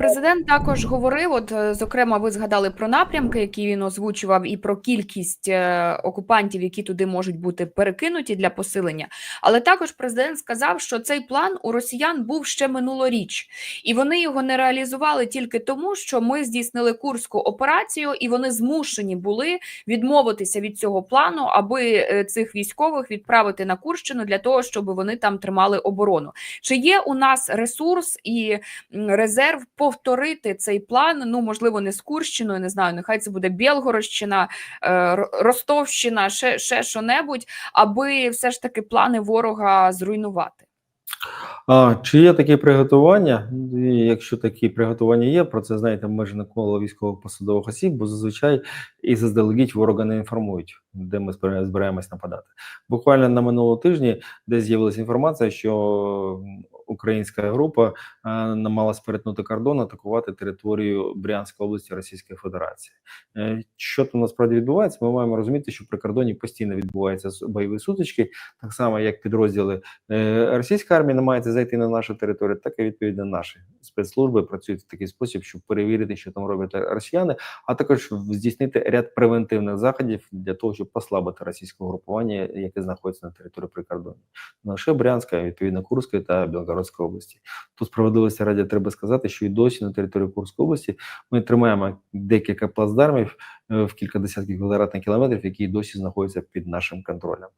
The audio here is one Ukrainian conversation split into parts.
Президент також говорив. От е, зокрема, ви згадали про напрямки, які він озвучував, і про кількість е, окупантів, які туди можуть бути перекинуті для посилення. Але також президент сказав, що цей план у росіян був ще минулоріч, і вони його не реалізували тільки тому, що ми здійснили курську операцію, і вони змушені були відмовитися від цього плану, аби е, цих військових відправити на Курщину для того, щоб вони там тримали оборону. Чи є у нас ресурс і резерв повторити цей план? Ну можливо, не з Курщиною, не знаю. Нехай це буде Білгородщина, е, Ростовщина, ще, ще що-небудь, аби все ж таки плани ворога зруйнувати. А, чи є такі приготування? Якщо такі приготування є, про це знаєте обмежене коло військових посадових осіб, бо зазвичай і заздалегідь ворога не інформують, де ми збираємось нападати. Буквально на минулому тижні, де з'явилася інформація, що українська група е, намагалась перетнути кордон, атакувати територію Брянської області Російської Федерації. Е, Що там насправді відбувається? Ми маємо розуміти, що при кордоні постійно відбуваються бойові сутички, так само як підрозділи Е, Російська армія намагається зайти на нашу територію, так і відповідно наші спецслужби працюють в такий спосіб, щоб перевірити, що там роблять росіяни, а також здійснити ряд превентивних заходів для того, щоб послабити російське групування, яке знаходиться на території прикордоння. Не лише Брянська, відповідно Курської та Білгородської області. Тут справедливості раді треба сказати, що і досі на території Курської області ми тримаємо декілька плацдармів е, в кілька десятків квадратних кілометрів, які досі знаходяться під нашим контролем.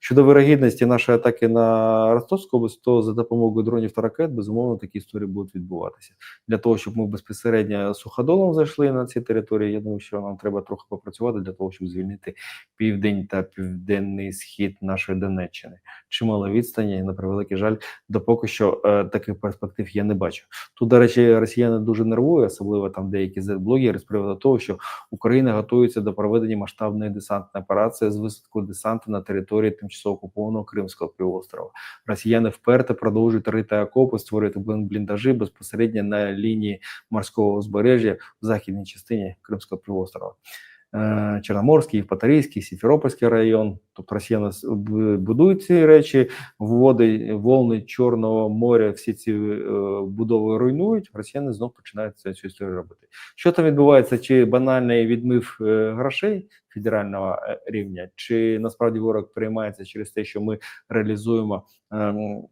Щодо вирогідності нашої атаки на Ростовську область, то за допомогою дронів та ракет, безумовно, такі історії будуть відбуватися. Для того, щоб ми безпосередньо суходолом зайшли на ці території, я думаю, що нам треба трохи попрацювати для того, щоб звільнити південь та південний схід нашої Донеччини. Чимало відстані, на превеликий жаль, допоки що е, таких перспектив я не бачу. Тут, до речі, росіяни дуже нервують, особливо там деякі Z-блогери з приводу того, що Україна готується до проведення масштабної десантної операції з висадку десанту на території тимчасово окупованого Кримського півострова. Росіяни вперто продовжують рити окопи, створювати бліндажі безпосередньо на лінії морського узбережжя в західній частині Кримського півострова. Е, Чорноморський, Євпаторійський, Сімферопольський район. Тобто росіяни с- б- будують ці речі, води, волни Чорного моря, всі ці е, будови руйнують. Росіяни знов починають цю історію робити. Що там відбувається? Чи банальний відмив е, грошей федерального рівня, чи насправді ворог переймається через те, що ми реалізуємо ем,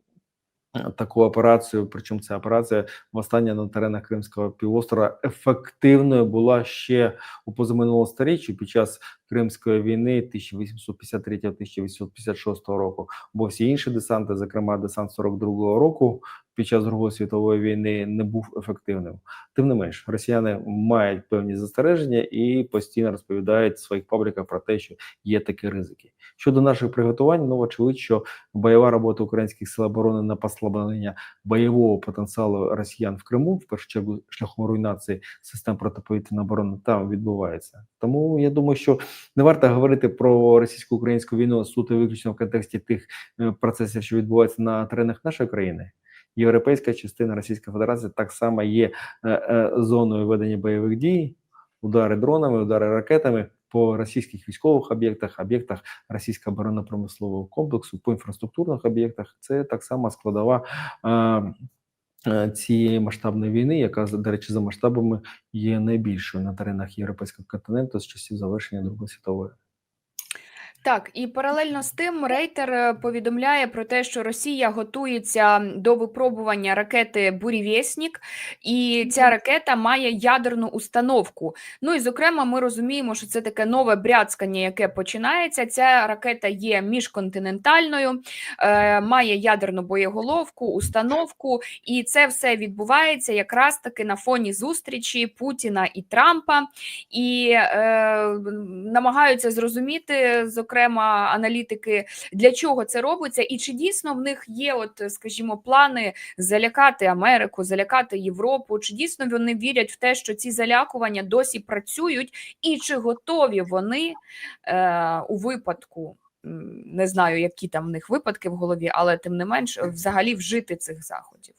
таку операцію? Причому ця операція востаннє на теренах Кримського півострова ефективною була ще у позаминулому сторіччі під час Кримської війни 1853-1856 року. Бо всі інші десанти, зокрема десант 42-го року, під час Другої світової війни не був ефективним. Тим не менш, росіяни мають певні застереження і постійно розповідають в своїх пабліках про те, що є такі ризики. Щодо наших приготувань, ну очевидь, що бойова робота українських сил оборони на послаблення бойового потенціалу росіян в Криму, в першу чергу шляхом руйнації систем протиповітряної оборони, там відбувається. Тому я думаю, що не варто говорити про російсько-українську війну суто виключно в контексті тих е, процесів, що відбуваються на теренах нашої країни. Європейська частина Російської Федерації так само є е, е, зоною ведення бойових дій, удари дронами, удари ракетами по російських військових об'єктах, об'єктах російського оборонно-промислового комплексу, по інфраструктурних об'єктах. Це так само складова е, цієї масштабної війни, яка до речі, за масштабами є найбільшою на теренах європейського континенту з часів завершення Другої світової. Так, і паралельно з тим Рейтер е, повідомляє про те, що Росія готується до випробування ракети Бурєвєснік, і ця ракета має ядерну установку. Ну і зокрема, ми розуміємо, що це таке нове бряцкання, яке починається. Ця ракета є міжконтинентальною, е, має ядерну боєголовку, установку, і це все відбувається якраз таки на фоні зустрічі Путіна і Трампа, і е, намагаються зрозуміти, зокрема, аналітики, для чого це робиться, і чи дійсно в них є, от, скажімо, плани залякати Америку, залякати Європу, чи дійсно вони вірять в те, що ці залякування досі працюють, і чи готові вони е, у випадку. Не знаю, які там в них випадки в голові, але тим не менш, взагалі вжити цих заходів.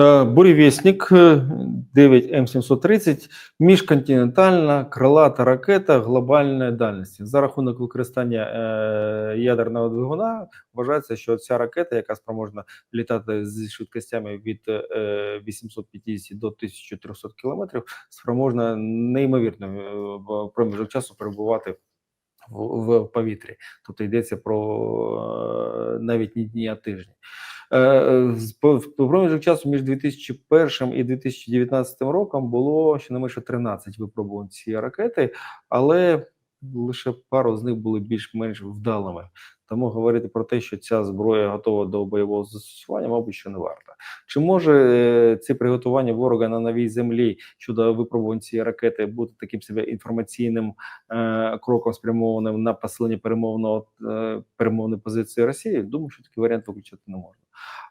Е, Буревісник 9 М730, міжконтинентальна крилата ракета глобальної дальності. За рахунок використання е, ядерного двигуна вважається, що ця ракета, яка спроможна літати зі швидкостями від е, 850 до 1300 км, спроможна неймовірно е, проміжок часу перебувати в, в повітрі. Тобто йдеться про е, навіть не дні, а тижні. Е, по- В проміжок часу між 2001 і 2019 роком було щонайменше 13 випробувань цієї ракети, але лише пару з них були більш-менш вдалими. Тому говорити про те, що ця зброя готова до бойового застосування, мабуть, що не варто. Чи може е, це приготування ворога на новій землі щодо випробувань цієї ракети бути таким себе інформаційним е, кроком спрямованим на посилення перемовного е, перемовної позиції Росії? Думаю, що такий варіант виключити не можна.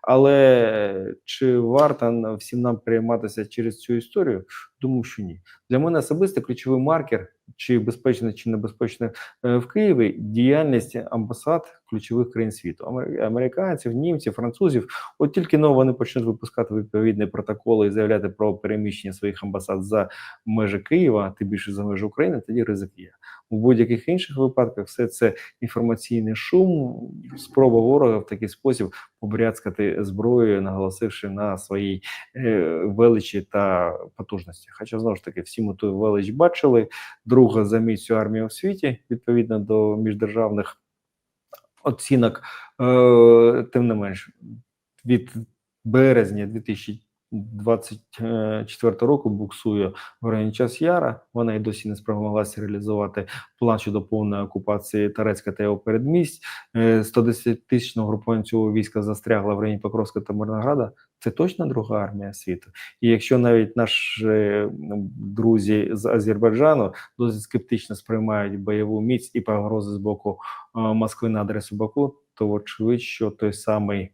Але чи варто всім нам прийматися через цю історію? Думаю, що ні. Для мене особисто ключовий маркер, чи безпечне, чи небезпечно е, в Києві, діяльність амбасад ключових країн світу, Амер- американців, німців, французів. От тільки но вони почнуть випускати відповідні протоколи і заявляти про переміщення своїх амбасад за межі Києва, тим більше за межі України, тоді ризик є. У будь-яких інших випадках все це інформаційний шум, спроба ворога в такий спосіб побряцкати зброєю, наголосивши на своїй е, величі та потужності. Хоча знову ж таки всі ми ту велич бачили. Друга за місцю армія у світі відповідно до міждержавних оцінок. Е, тим не менш, від березня 2024 року буксує в районі час Яра. Вона й досі не спромоглася реалізувати план щодо повної окупації Тарецька та його передмість. Е, 110 тисячного групування війська застрягла в районі Покровська та Мирнограда. Це точно друга армія світу. І якщо навіть наші е, друзі з Азербайджану досить скептично сприймають бойову міць і погрози з боку е, Москви на адресу Баку, то вочевидь, що той самий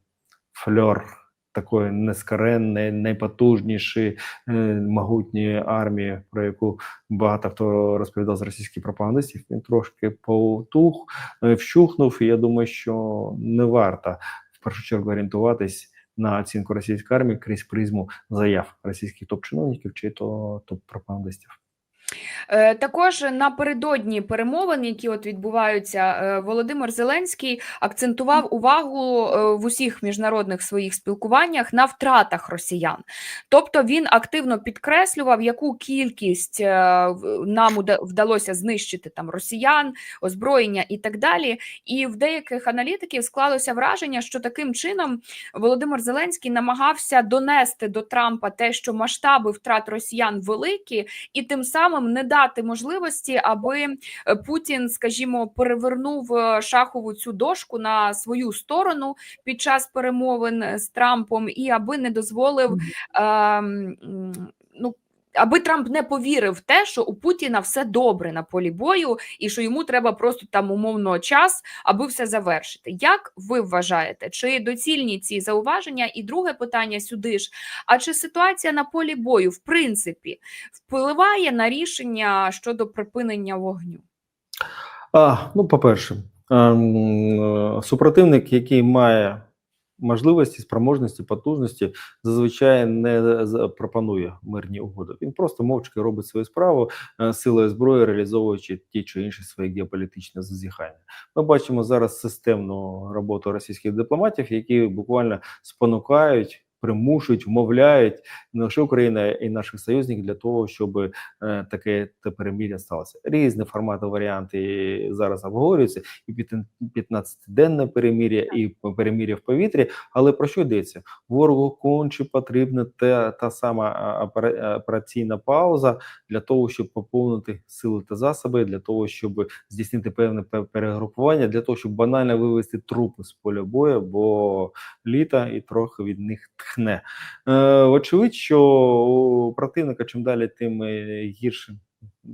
фльор такої нескоренної, найпотужнішої, е, могутньої армії, про яку багато хто розповідав з російських пропагандистів, він трошки потух, е, вщухнув. І я думаю, що не варто в першу чергу орієнтуватись на оцінку російської армії крізь призму заяв російських топ-чиновників чи то топ-пропагандистів. Е, Також напередодні перемовин, які от відбуваються, е, Володимир Зеленський акцентував увагу е, в усіх міжнародних своїх спілкуваннях на втратах росіян. Тобто він активно підкреслював, яку кількість е, нам вдалося знищити там росіян, озброєння і так далі. І в деяких аналітиків склалося враження, що таким чином Володимир Зеленський намагався донести до Трампа те, що масштаби втрат росіян великі, і тим самим не дати можливості, аби е, Путін, скажімо, перевернув е, шахову цю дошку на свою сторону під час перемовин з Трампом, і аби не дозволив Е, ну. Аби Трамп не повірив в те, що у Путіна все добре на полі бою, і що йому треба просто там умовно час, аби все завершити. Як ви вважаєте, чи доцільні ці зауваження? І друге питання сюди ж: а чи ситуація на полі бою в принципі впливає на рішення щодо припинення вогню? А, ну, по-перше, ем, е, супротивник, який має можливості, спроможності, потужності, зазвичай не пропонує мирні угоди. Він просто мовчки робить свою справу е, силою зброї, реалізовуючи ті чи інші свої геополітичні зазіхання. Ми бачимо зараз системну роботу російських дипломатів, які буквально спонукають. Примушують, вмовляють не лише Україна і наших союзників для того, щоб е, таке перемір'я сталося. Різні формати, варіанти зараз обговорюються, і 15-денне перемір'я, і перемір'я в повітрі. Але про що йдеться? Ворогу конче потрібна та, та сама а, операційна пауза для того, щоб поповнити сили та засоби, для того, щоб здійснити певне перегрупування, для того, щоб банально вивести трупи з поля бою, бо літа і трохи від них тхне. Е, очевидь, що у противника чим далі, тим е, гірше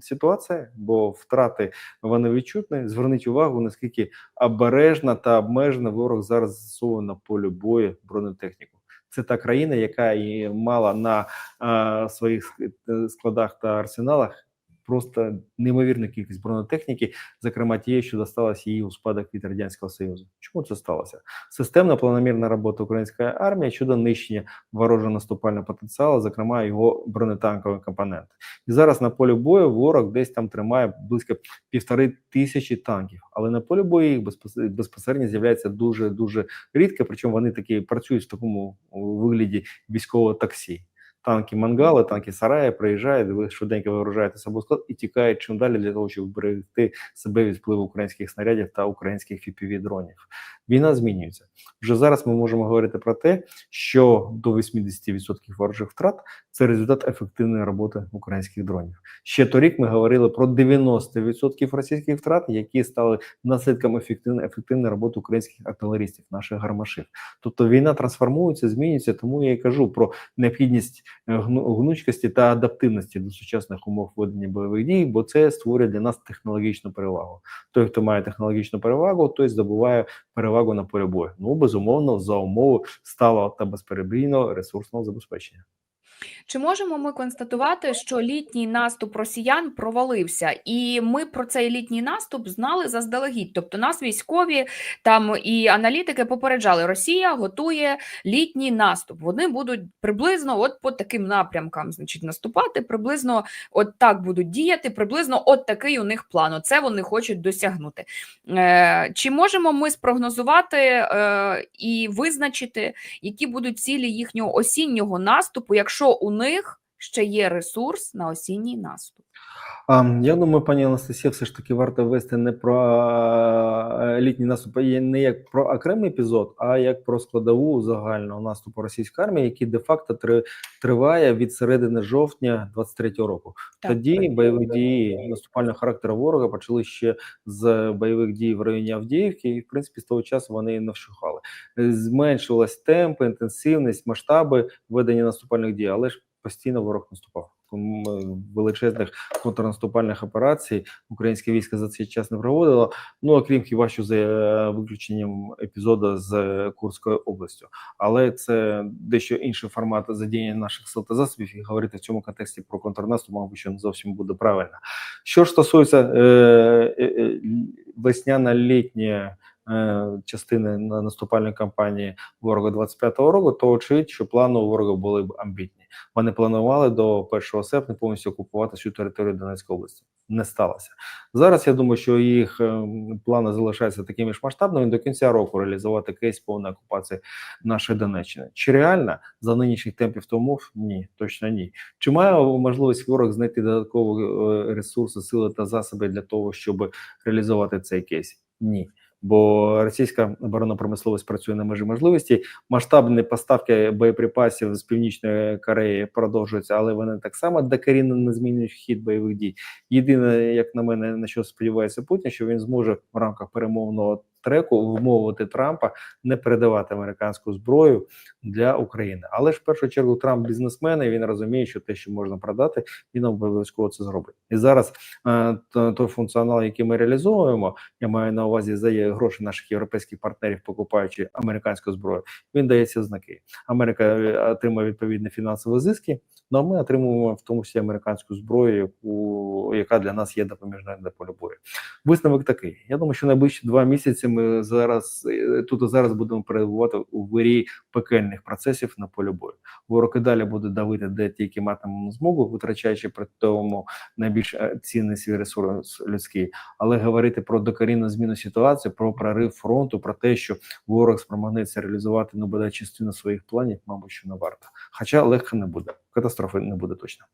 ситуація, бо втрати вони відчутні. Зверніть увагу, наскільки обережна та обмежена ворог зараз застосовує на полі бою бронетехніку. Це та країна, яка і мала на е, своїх складах та арсеналах просто неймовірна кількість бронетехніки, зокрема тієї, що досталась їй у спадок від радянського союзу. Чому це сталося? Системна планомірна робота української армії щодо нищення ворожого наступального потенціалу, зокрема його бронетанкові компоненти. І зараз на полі бою ворог десь там тримає близько півтори тисячі танків, але на полі бою їх безпос- безпосередньо з'являється дуже дуже рідко. Причому вони такі працюють в такому вигляді військового таксі. Танки мангали, танки сараї приїжджають, ви швиденько вигружаєте собою склад і тікають чим далі для того, щоб берегти себе від впливу українських снарядів та українських fpv дронів. Війна змінюється. Вже зараз ми можемо говорити про те, що до 80% ворожих втрат це результат ефективної роботи українських дронів. Ще торік ми говорили про 90% російських втрат, які стали наслідком ефективної ефективної роботи українських артилерістів, наших гармашів. Тобто війна трансформується, змінюється. Тому я і кажу про необхідність е, гнучкості та адаптивності до сучасних умов ведення бойових дій, бо це створює для нас технологічну перевагу. Той, хто має технологічну перевагу, той здобуває перевагу на полі бою. Ну безумовно, за умови сталого та безперебійного ресурсного забезпечення. Чи можемо ми констатувати, що літній наступ росіян провалився, і ми про цей літній наступ знали заздалегідь? Тобто нас військові там і аналітики попереджали, Росія готує літній наступ. Вони будуть приблизно от по таким напрямкам, значить, наступати, приблизно от так будуть діяти, приблизно от такий у них план. Оце вони хочуть досягнути. Е, чи можемо ми спрогнозувати е, і визначити, які будуть цілі їхнього осіннього наступу, якщо у них ще є ресурс на осінній наступ. Я думаю, пані Анастасія, все ж таки варто вести не про е, літній наступ, не як про окремий епізод, а як про складову загального наступу російської армії, який де-факто триває від середини жовтня 23-го року. Так. Тоді бойові дії наступального характеру ворога почали ще з бойових дій в районі Авдіївки, і в принципі з того часу вони не вщухали. Е, Зменшувалась темп, інтенсивність, масштаби ведення наступальних дій, але ж постійно ворог наступав. Величезних контрнаступальних операцій українське військо за цей час не проводило. Ну окрім хіба що за е, виключенням епізоду з е, Курською областю. Але це дещо інший формат задіяння наших сил та засобів, і говорити в цьому контексті про контрнаступ, мабуть, що не зовсім буде правильно. Що ж стосується е, весняно-літньої е, частини на наступальної кампанії ворога 25-го року, то очевидь, що плани у ворога були б амбітні. Вони планували до 1 серпня повністю окупувати всю територію Донецької області. Не сталося зараз. Я думаю, що їх ем, плани залишаються такими ж масштабними до кінця року реалізувати кейс повної окупації нашої Донеччини. Чи реально за нинішніх темпів та умов? Ні, точно ні. Чи має можливість ворог знайти додаткові е, ресурси, сили та засоби для того, щоб реалізувати цей кейс? Ні. Бо російська оборонна промисловість працює на межі можливості. Масштабні поставки боєприпасів з північної Кореї продовжуються, але вони так само докорінно не змінюють хід бойових дій. Єдине, як на мене, на що сподівається Путін, що він зможе в рамках перемовного треку вмовити Трампа не передавати американську зброю для України. Але ж в першу чергу Трамп бізнесмен, і він розуміє, що те, що можна продати, він обов'язково це зробить. І зараз е, той функціонал, який ми реалізовуємо, я маю на увазі за гроші наших європейських партнерів, покупаючи американську зброю. Він дається в знаки. Америка е, отримує відповідні фінансові зиски. Ну а ми отримуємо в тому числі американську зброю, яку яка для нас є допоміжною для полю бою. Висновок такий. Я думаю, що найближчі два місяці ми зараз е, тут і зараз будемо перебувати у вирі пекельних процесів на полі бою. Ворог і далі буде давити, де тільки матимемо змогу, витрачаючи при тому найбільш е, цінний свій ресурс людський. Але говорити про докорінну зміну ситуації, про прорив фронту, про те, що ворог спромагнеться реалізувати ну бодай частину своїх планів, мабуть, що не варто. Хоча легко не буде. Катастрофи не буде точно.